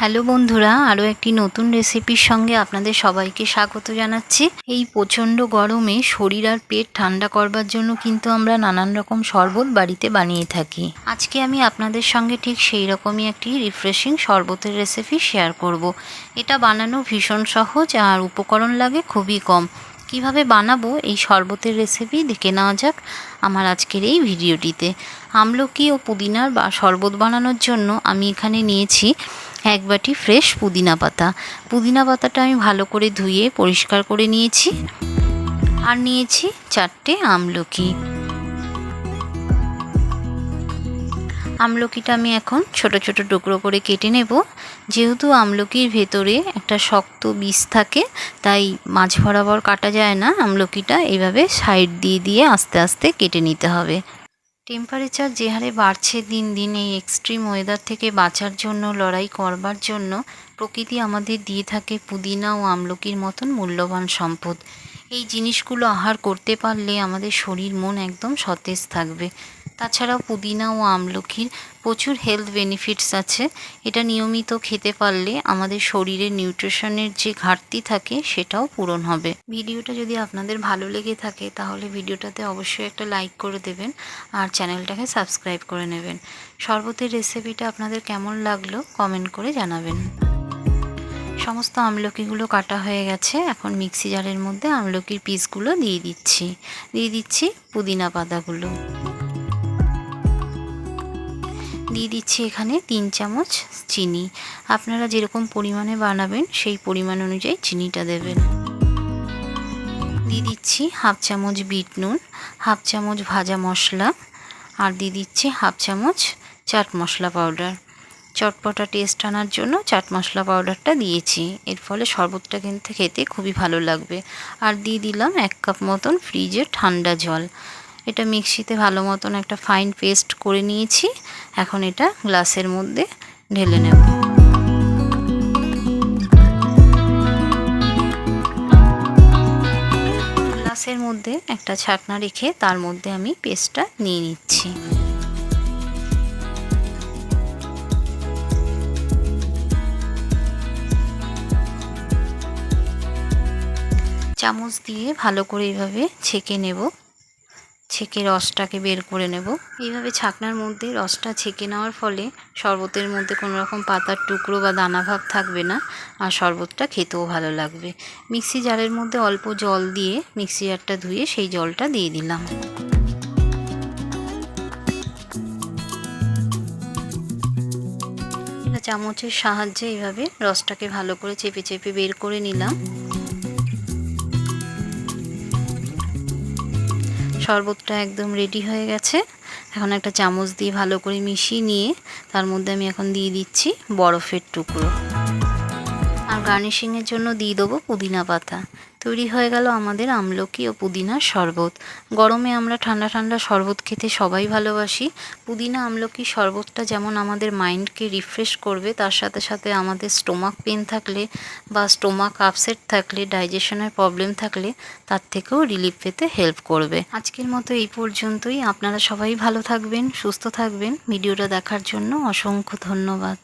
Hello বন্ধুরা, আরও একটি নতুন রেসিপির সঙ্গে আপনাদের সবাইকে স্বাগত জানাচ্ছি। এই প্রচণ্ড গরমে শরীর আর পেট ঠান্ডা করবার জন্য কিন্তু আমরা নানান রকম শরবত বাড়িতে বানিয়ে থাকি। আজকে আমি আপনাদের সঙ্গে ঠিক সেই রকমই একটি রিফ্রেশিং শরবতের রেসিপি শেয়ার করব। এটা বানানো ভীষণ সহজ আর উপকরণ লাগে খুবই কম। কীভাবে বানাবো এই শরবতের রেসিপি দেখে নেওয়া যাক আমার আজকের এই ভিডিওটিতে। আমলকি ও পুদিনার বা শরবত বানানোর জন্য আমি এখানে নিয়েছি এক বাটি ফ্রেশ পুদিনা পাতা। পুদিনা পাতাটা আমি ভালো করে ধুয়ে পরিষ্কার করে নিয়েছি আর নিয়েছি চারটে আমলকি। আমলকিটা আমি এখন ছোট ছোট টুকরো করে কেটে নেব। যেহেতু আমলকির ভেতরে একটা শক্ত বীজ থাকে, তাই মাছ বরাবর কাটা যায় না। আমলকিটা এইভাবে সাইড দিয়ে দিয়ে আস্তে আস্তে কেটে নিতে হবে। টেম্পারেচার যে হারে বাড়ছে দিন দিন এই এক্সট্রিম ওয়েদার থেকে বাঁচার জন্য, লড়াই করবার জন্য, প্রকৃতি আমাদের দিয়ে থাকে পুদিনা ও আমলকির মতন মূল্যবান সম্পদ। এই জিনিসগুলো আহার করতে পারলে আমাদের শরীর মন একদম সতেজ থাকবে। তাছাড়াও পুদিনা ও আমলকির প্রচুর হেলথ বেনিফিটস আছে। এটা নিয়মিত খেতে পারলে আমাদের শরীরের নিউট্রিশনের যে ঘাটতি থাকে সেটাও পূরণ হবে। ভিডিওটা যদি আপনাদের ভালো লেগে থাকে তাহলে ভিডিওটাতে অবশ্যই একটা লাইক করে দেবেন আর চ্যানেলটাকে সাবস্ক্রাইব করে নেবেন। শরবতের রেসিপিটা আপনাদের কেমন লাগল কমেন্ট করে জানাবেন। সমস্ত আমলকিগুলো কাটা হয়ে গেছে, এখন মিক্সি জারের মধ্যে আমলকির পিসগুলো দিয়ে দিচ্ছি। দিয়ে দিচ্ছি পুদিনা পাতাগুলো। দিয়ে দিচ্ছি এখানে তিন চামচ চিনি। আপনারা যেরকম পরিমাণে বানাবেন, সেই পরিমাণ অনুযায়ী চিনিটা দেবেন। দিয়ে দিচ্ছি হাফ চামচ বিট নুন, হাফ চামচ ভাজা মশলা, আর দিয়ে দিচ্ছি হাফ চামচ চাট মশলা পাউডার। চটপটা টেস্ট আনার জন্য চাট মশলা পাউডারটা দিয়েছি। এর ফলে শরবতটা কিন্তু খেতে খুবই ভালো লাগবে। আর দিয়ে দিলাম এক কাপ মতন ফ্রিজে ঠান্ডা জল। এটা মিক্সিতে ভালো মতন একটা ফাইন পেস্ট করে নিয়েছি। এখন এটা গ্লাসের মধ্যে ঢেলে নেব। গ্লাসের মধ্যে একটা ছাকনা রেখে তার মধ্যে আমি পেস্টটা নিয়ে নিচ্ছি। চামচ দিয়ে ভালো করে এইভাবে ছেঁকে নেব। ছেঁকে রসটাকে বের করে নেব। এইভাবে ছাকনার মধ্যে রসটা ছেঁকে নেওয়ার ফলে শরবতের মধ্যে কোনো রকম পাতার টুকরো বা দানাভাব থাকবে না আর শরবতটা খেতেও ভালো লাগবে। মিক্সি জারের মধ্যে অল্প জল দিয়ে মিক্সি জারটা ধুয়ে সেই জলটা দিয়ে দিলাম। চামচের সাহায্যে এইভাবে রসটাকে ভালো করে চেপে চেপে বের করে নিলাম। শরবতটা একদম রেডি হয়ে গেছে। এখন একটা চামচ দিয়ে ভালো করে মিশিয়ে নিয়ে তার মধ্যে আমি এখন দিয়ে দিচ্ছি বরফের টুকরো। গার্নিশিংয়ের জন্য দিয়ে দেবো পুদিনা পাতা। তৈরি হয়ে গেল আমাদের আমলকি ও পুদিনার শরবত। গরমে আমরা ঠান্ডা ঠান্ডা শরবত খেতে সবাই ভালোবাসি। পুদিনা, আমলকি শরবতটা যেমন আমাদের মাইন্ডকে রিফ্রেশ করবে, তার সাথে সাথে আমাদের স্টোমাক পেন থাকলে বা স্টোমাক আপসেট থাকলে, ডাইজেশনের প্রবলেম থাকলে তার থেকেও রিলিফ পেতে হেল্প করবে। আজকের মতো এই পর্যন্তই। আপনারা সবাই ভালো থাকবেন, সুস্থ থাকবেন। ভিডিওটা দেখার জন্য অসংখ্য ধন্যবাদ।